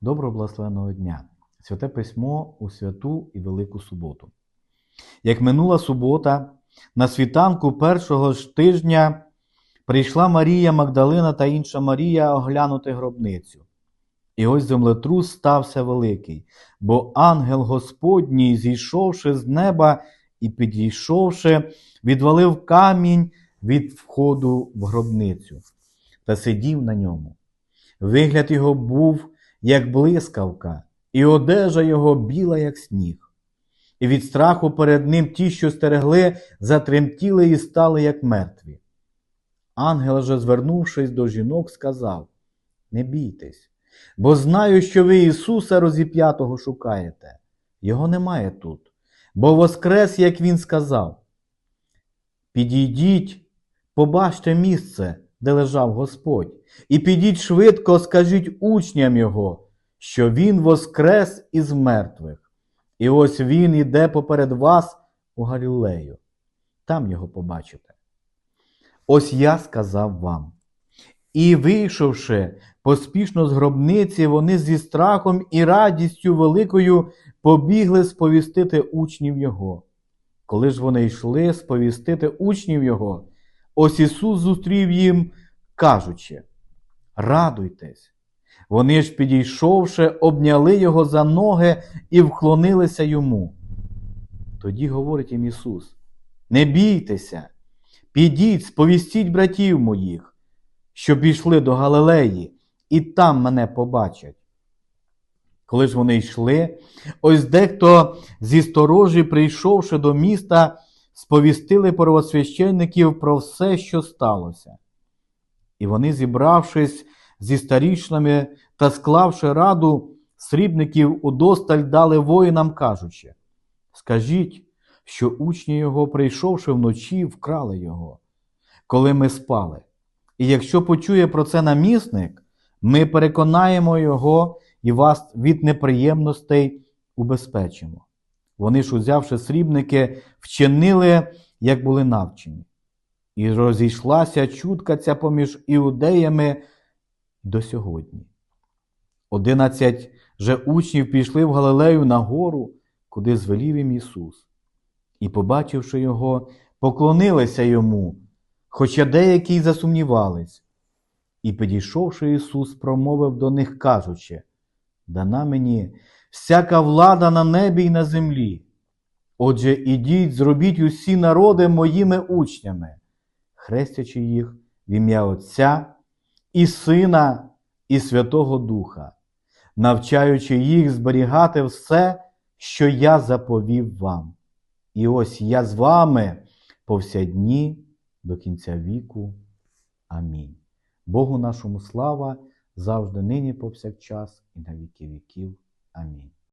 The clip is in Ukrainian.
Доброго благословеного дня! Святе письмо у святу і Велику суботу. Як минула субота, на світанку першого ж тижня прийшла Марія Магдалина та інша Марія оглянути гробницю. І ось землетрус стався великий, бо ангел Господній, зійшовши з неба і підійшовши, відвалив камінь від входу в гробницю та сидів на ньому. Вигляд його був, як блискавка, і одежа його біла, як сніг. І від страху перед ним ті, що стерегли, затремтіли і стали, як мертві. Ангел же, звернувшись до жінок, сказав: Не бійтесь, бо знаю, що ви Ісуса розіп'ятого шукаєте. Його немає тут, бо воскрес, як Він сказав. Підійдіть, побачте місце, де лежав Господь, і підіть швидко, скажіть учням Його, що Він воскрес із мертвих. І ось Він іде поперед вас у Галілею. Там його побачите. Ось я сказав вам. І, вийшовши поспішно з гробниці, вони зі страхом і радістю великою побігли сповістити учнів Його. Коли ж вони йшли сповістити учнів Його, ось Ісус зустрів їм, кажучи: Радуйтесь! Вони ж, підійшовши, обняли Його за ноги і вклонилися йому. Тоді говорить їм Ісус: Не бійтеся, підіть, сповістіть братів моїх, що пішли до Галилеї, і там мене побачать. Коли ж вони йшли, ось дехто зі сторожі, прийшовши до міста, сповістили первосвященників про все, що сталося. І вони, зібравшись зі старішнами та склавши раду, срібників удосталь дали воїнам, кажучи: Скажіть, що учні його, прийшовши вночі, вкрали його, коли ми спали. І якщо почує про це намісник, ми переконаємо його і вас від неприємностей убезпечимо. Вони ж, узявши срібники, вчинили, як були навчені. І розійшлася чутка ця поміж іудеями до сьогодні. Одинадцять же учнів пішли в Галилею на гору, куди звелів їм Ісус, і, побачивши його, поклонилися йому, хоча деякі й засумнівались. І, підійшовши Ісус, промовив до них, кажучи: Дана мені всяка влада на небі й на землі. Отже, ідіть, зробіть усі народи моїми учнями, хрестячи їх в ім'я Отця і Сина, і Святого Духа, навчаючи їх зберігати все, що я заповів вам. І ось я з вами повсядні до кінця віку. Амінь. Богу нашому слава завжди нині повсякчас і на віки віків. Амінь.